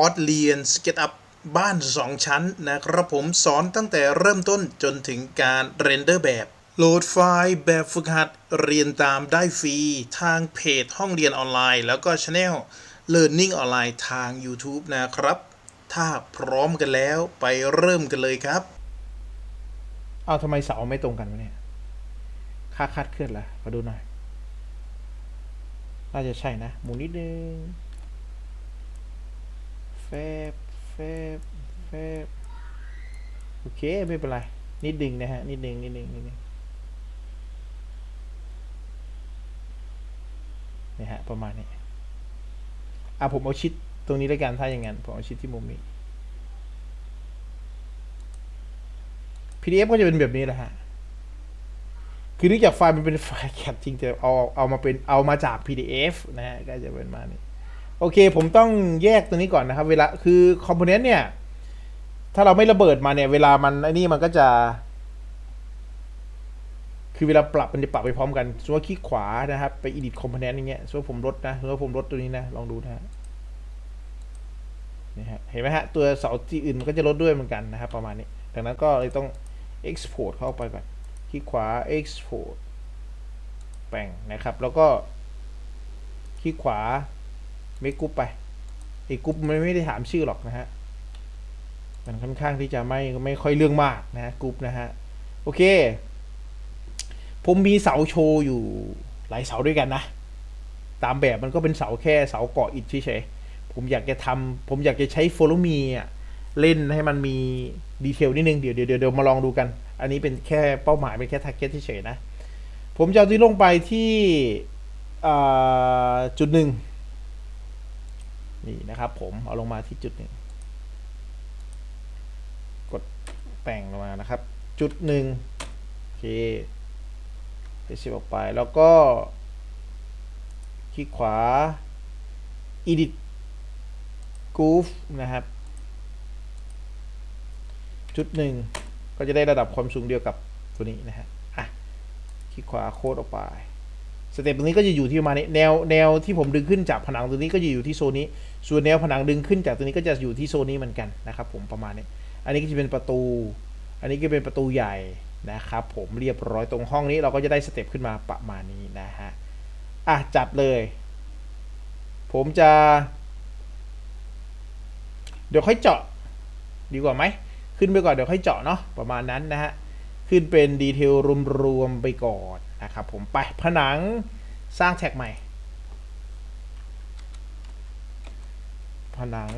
อร์สเรียน SketchUp บ้าน 2 ชั้นนะครับผมสอนตั้งแต่เริ่มต้นจนถึงการเรนเดอร์แบบ โหลดไฟล์แบบฝึกหัดเรียนตามได้ฟรี ทางเพจห้องเรียนออนไลน์ แล้วก็ช anel Learning ออนไลน์ทาง YouTube นะครับ ถ้าพร้อมกันแล้วไปเริ่มกันเลยครับ เอาทำไมเสาไม่ตรงกันวะเนี่ย ค่าคาดเคลื่อนละขอดูหน่อย น่าจะใช่นะ หมุนนิดนึง แฟบแฟบแฟบโอเค ไม่เป็นไร นิดดึงนะฮะ นิดดึงนิดดึงนิดดึงนี่ฮะ ประมาณนี้ อะ ผมเอาชิดตรงนี้แล้วกัน ถ้าอย่างนั้น ผมเอาชิดที่มุมนี้ PDF ก็จะเป็นแบบนี้แหละฮะ คือเนื่องจากไฟล์มันเป็นไฟล์แคปจริงแต่เอาเอามาเป็นเอามาจาก PDF นะฮะ ก็จะเป็นมานี้ โอเค ผมต้องแยกตัวนี้ก่อนนะครับ เวลาคือคอมโพเนนต์เนี่ย ถ้าเราไม่ระเบิดมาเนี่ย เวลามันไอ้นี่มันก็จะ คือเวลาปรับมันจะปรับไปพร้อมกันสมมติว่าคลิกขวานะครับ ไป edit component อย่างเงี้ยสมมติผมลดนะสมมติว่าผมลดตัวนี้นะ ลองดูนะฮะนี่ฮะเห็นไหมฮะ ตัวเสาที่อื่นมันก็จะลดด้วยเหมือนกันนะครับ ประมาณนี้ ดังนั้นก็เลยต้อง export เข้าไปก่อน คลิกขวา export แป่งนะครับ แล้วก็ คลิกขวา make group ไปอ้กรุ๊ปมันไม่ได้ถามชื่อหรอกนะฮะ มันค่อนข้างที่จะไม่ไม่ค่อยเรื่องมากนะฮะกรุ๊ปนะฮะ โอเค ผมมีเสาโชว์อยู่หลายเสาด้วยกันนะ ตามแบบมันก็เป็นเสาแค่เสาเกาะอิฐเฉยๆผมอยากจะทำผมอยากจะใช้ follow me อะเล่นให้มันมีดีเทลนิดนึง เดี๋ยวเดี๋ยวเดี๋ยวมาลองดูกัน อันนี้เป็นแค่เป้าหมายเป็นแค่ target เฉยๆนะ ผมจะเอาที่ลงไปที่จุดหนึ่ง นี่นะครับผมเอาลงมาที่จุดหนึ่งกดแต่งลงมานะครับ จุดหนึ่งโอเคไปเสียบออกไปแล้วก็ คลิกขวา edit groove นะครับ จุดหนึ่งก็จะได้ระดับความสูงเดียวกับตัวนี้นะฮะอะคลิกขวาโค้ดออกไป สเต็ปตรงนี้ก็จะอยู่ที่ประมาณนี้แนวแนวที่ผมดึงขึ้นจากผนังตรงนี้ก็จะอยู่ที่โซนนี้ ส่วนแนวผนังดึงขึ้นจากตรงนี้ก็จะอยู่ที่โซนนี้เหมือนกันนะครับ ผมประมาณนี้ อันนี้ก็จะเป็นประตู อันนี้ก็เป็นประตูใหญ่นะครับ ผมเรียบร้อยตรงห้องนี้เราก็จะได้สเต็ปขึ้นมาประมาณนี้นะฮะอะจัดเลย ผมจะ เดี๋ยวค่อยเจาะ ดีกว่าไหมขึ้นไปก่อนเดี๋ยวค่อยเจาะเนาะประมาณนั้นนะฮะขึ้นเป็นดีเทลรวมๆไปก่อน นะครับผมไปผนังสร้างแท็กใหม่ ผนัง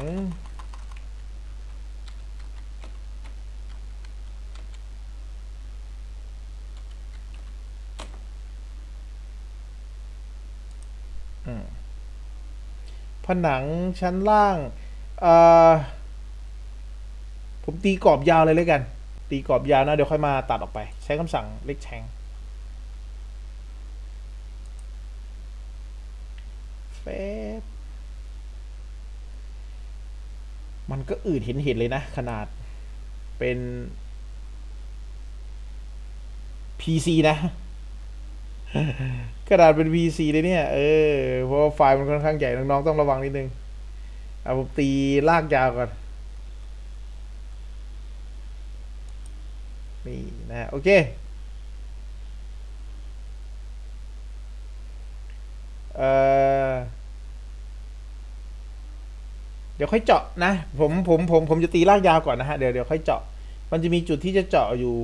ผนังชั้นล่างผมตีกรอบยาวเลยเลยกัน ตีกรอบยาวนะ เดี๋ยวค่อยมาตัดออกไป ใช้คำสั่งเล็กแทง เฟบมันก็อืดเห็นเห็นเลยนะ ขนาดเป็น PC นะกระดาษเป็น VC เลยเนี่ย เออ เพราะว่าไฟล์มันค่อนข้างใหญ่ น้องๆ ต้องระวังนิดนึง เอาผมตีลากยาวก่อน นี่นะ โอเค เอ่อ เดี๋ยวค่อยเจาะนะผมผมผมผมจะตีลากยาวก่อนนะฮะเดี๋ยวเดี๋ยวค่อยเจาะ มันจะมีจุดที่จะเจาะอยู่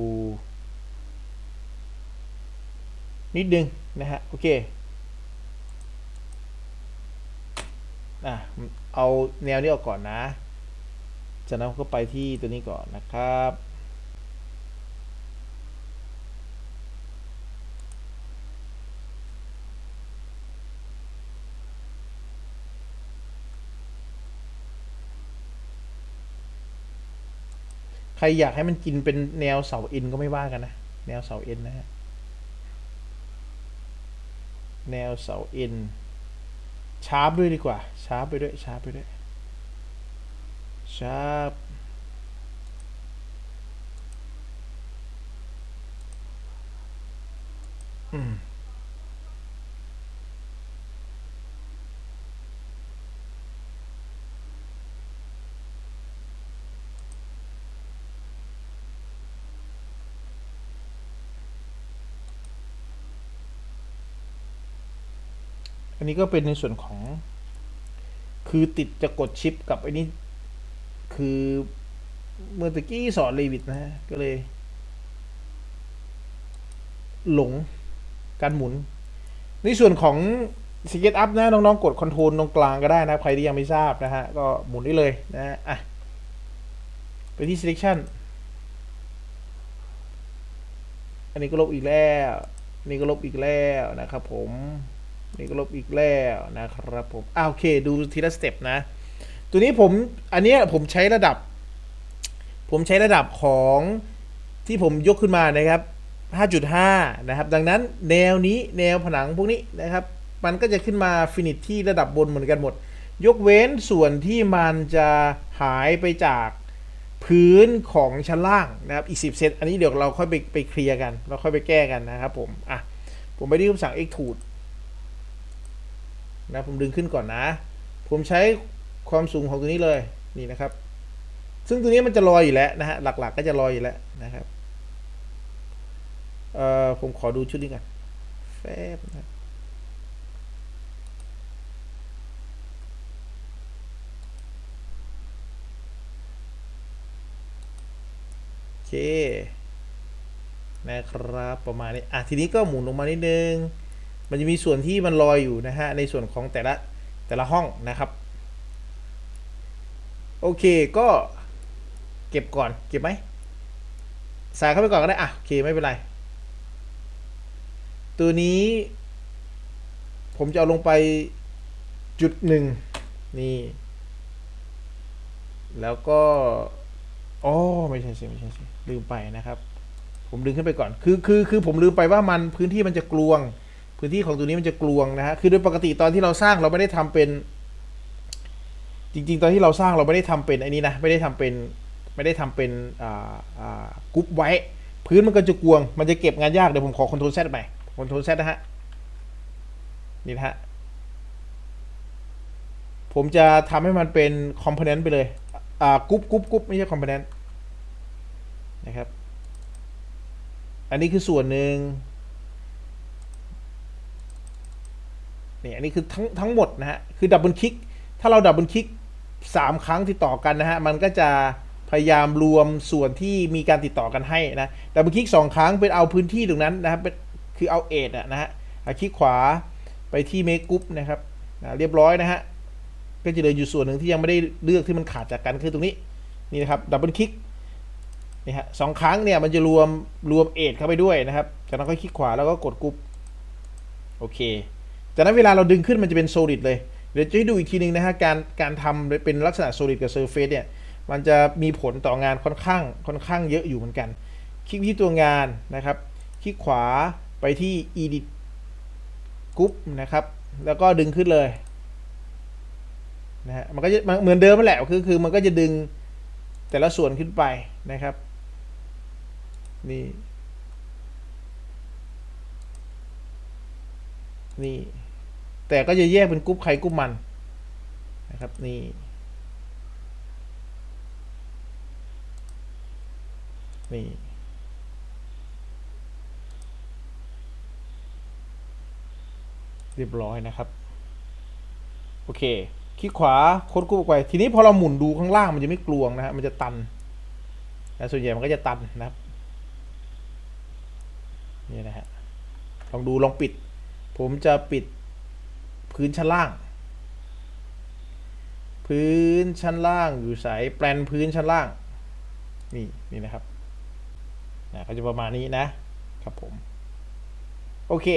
นิดนึงนะฮะโอเคอะเอาแนวนี้ออกก่อนนะจากนั้นก็ไปที่ตัวนี้ก่อนนะครับ ใครอยากให้มันกินเป็นแนวเสาเอ็นก็ไม่ว่ากันนะ แนวเสาเอ็นนะฮะ แนวเสาเอ็นชาร์ปด้วยดีกว่า ชาร์ปไปด้วย ชาร์ปไปด้วย ชาร์ปอืม อันนี้ก็เป็นในส่วนของ คือติดจะกดชิปกับไอ้นี้ คือเมื่อตะกี้สอนเลวิตนะฮะ ก็เลย หลงการหมุน ในส่วนของสเก็ตอัพนะน้องๆ กดคอนโทรลตรงกลางก็ได้นะ ใครที่ยังไม่ทราบนะฮะ ก็หมุนได้เลยนะฮะอะไปที่ selection อันนี้ก็ลบอีกแล้วนนี่ก็ลบอีกแล้วนะครับผม นี่ก็ลบอีกแล้วนะครับผมอ่าโอเค ดูทีละสเต็ปนะ ตัวนี้ผมอันนี้ผมใช้ระดับ ผมใช้ระดับของที่ผมยกขึ้นมานะครับ 5.5 นะครับ ดังนั้นแนวนี้แนวผนังพวกนี้นะครับ มันก็จะขึ้นมาฟินิชที่ระดับบนเหมือนกันหมด ยกเว้นส่วนที่มันจะหายไปจากพื้นของชั้นล่างนะครับ อีก 10 เซน อันนี้เดี๋ยวเราค่อยไปไปเคลียร์กัน เราค่อยไปแก้กันนะครับผม อะ ผมไปที่คำสั่ง extrude นะผมดึงขึ้นก่อนนะ ผมใช้ความสูงของตัวนี้เลยนี่นะครับ ซึ่งตัวนี้มันจะลอยอยู่แล้วนะฮะหลัก ๆ ก็จะลอยอยู่แล้วนะครับเอ่อผมขอดูชุดนี้กันแฟบนะโอเคนะครับประมาณนี้อะทีนี้ก็หมุนลงมานิดนึง มันจะมีส่วนที่มันลอยอยู่นะฮะในส่วนของแต่ละแต่ละห้องนะครับ โอเคก็เก็บก่อนเก็บไหมใส่เข้าไปก่อนก็ได้อะโอเคไม่เป็นไร ตัวนี้ ผมจะเอาลงไปจุดหนึ่งนี่ แล้วก็อ๋อไม่ใช่สิไม่ใช่สิลืมไปนะครับ ผมดึงขึ้นไปก่อน คือคือคือผมลืมไปว่ามันพื้นที่มันจะกลวง พื้นที่ของตัวนี้มันจะกลวงนะฮะ คือโดยปกติตอนที่เราสร้างเราไม่ได้ทำเป็น จริง ๆ ตอนที่เราสร้างเราไม่ได้ทำเป็นอ้นี้นะ ไม่ได้ทำเป็น ไม่ได้ทำเป็นอ่าอ่ากรุ๊ปไว้ พื้นมันก็จะกลวง มันจะเก็บงานยาก เดี๋ยวผมขอคอนโทรลแซดไปคอนโทรลแซดนะฮะ นี่นะฮะ ผมจะทำให้มันเป็นคอมโพเนนต์ไปเลย อ่ากรุ๊ปกรุ๊ปกรุ๊ปไม่ใช่คอมโพเนนต์นะครับ อันนี้คือส่วนหนึ่ง นี่อันนี้คือทั้งทั้งหมดนะฮะ คือดับเบิลคลิก ถ้าเราดับเบิลคลิกสามครั้งติดต่อกันนะฮะ มันก็จะพยายามรวมส่วนที่มีการติดต่อกันให้นะดับเบิลคลิกสองครั้งเป็นเอาพื้นที่ตรงนั้นนะครับคือเอาเอทนะฮะคลิกขวาไปที่เมคกรุ๊ปนะครับนะเรียบร้อยนะฮะ ก็จะเหลืออยู่ส่วนหนึ่งที่ยังไม่ได้เลือกที่มันขาดจากกันคือตรงนี้ นี่นะครับดับเบิลคลิกนี่ฮะสองครั้งเนี่ยมันจะรวมรวมเอทเข้าไปด้วยนะครับ จากนั้นก็คลิกขวาแล้วก็กดกรุ๊ปโอเค จากนั้นเวลาเราดึงขึ้นมันจะเป็น solid เลย เดี๋ยวจะให้ดูอีกทีหนึงนะฮะ การการทำเป็นลักษณะ solid กับ surface เนี่ย มันจะมีผลต่องานค่อนข้างค่อนข้างเยอะอยู่เหมือนกัน คลิกที่ตัวงานนะครับ คลิกขวาไปที่ edit group นะครับ แล้วก็ดึงขึ้นเลยนะฮะ มันก็จะเหมือนเดิมนั่นแหละ คือคือมันก็จะดึงแต่ละส่วนขึ้นไปนะครับ นี่ นี่ แต่ก็จะแยกเป็นกรุ๊ปใครกรุ๊ปมันนะครับนี่นี่เรียบร้อยนะครับ โอเค คลิกขวาโค้ดกรุ๊ปไป ทีนี้พอเราหมุนดูข้างล่างมันจะไม่กลวงนะฮะมันจะตันนะส่วนใหญ่มันก็จะตันนะครับนี่นะฮะลองดูลองปิด ผมจะปิด พื้นชั้นล่าง พื้นชั้นล่างอยู่ใสแปลนพื้นชั้นล่าง นี่นี่นะครับนะก็จะประมาณนี้นะครับผม โอเค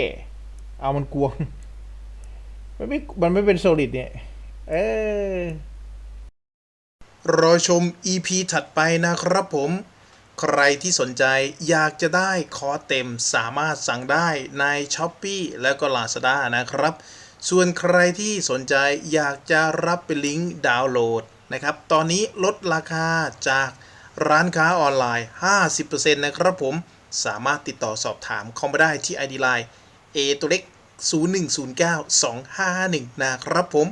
เอามันกวง มันไม่ มันไม่เป็นโซลิดเนี่ย เออรอชม EP ถัดไปนะครับผม ใครที่สนใจอยากจะได้คอเต็มสามารถสั่งได้ใน s h อ p e e และก็ Lazada นะครับ ส่วนใครที่สนใจอยากจะรับเป็นลิงก์ดาวน์โหลดนะครับ ตอนนี้ลดราคาจากร้านค้าออนไลน์ 50%นะครับผม สามารถติดต่อสอบถามเข้ามาได้ที่ ID Line A ตัวเล็ก 01092551 นะครับผม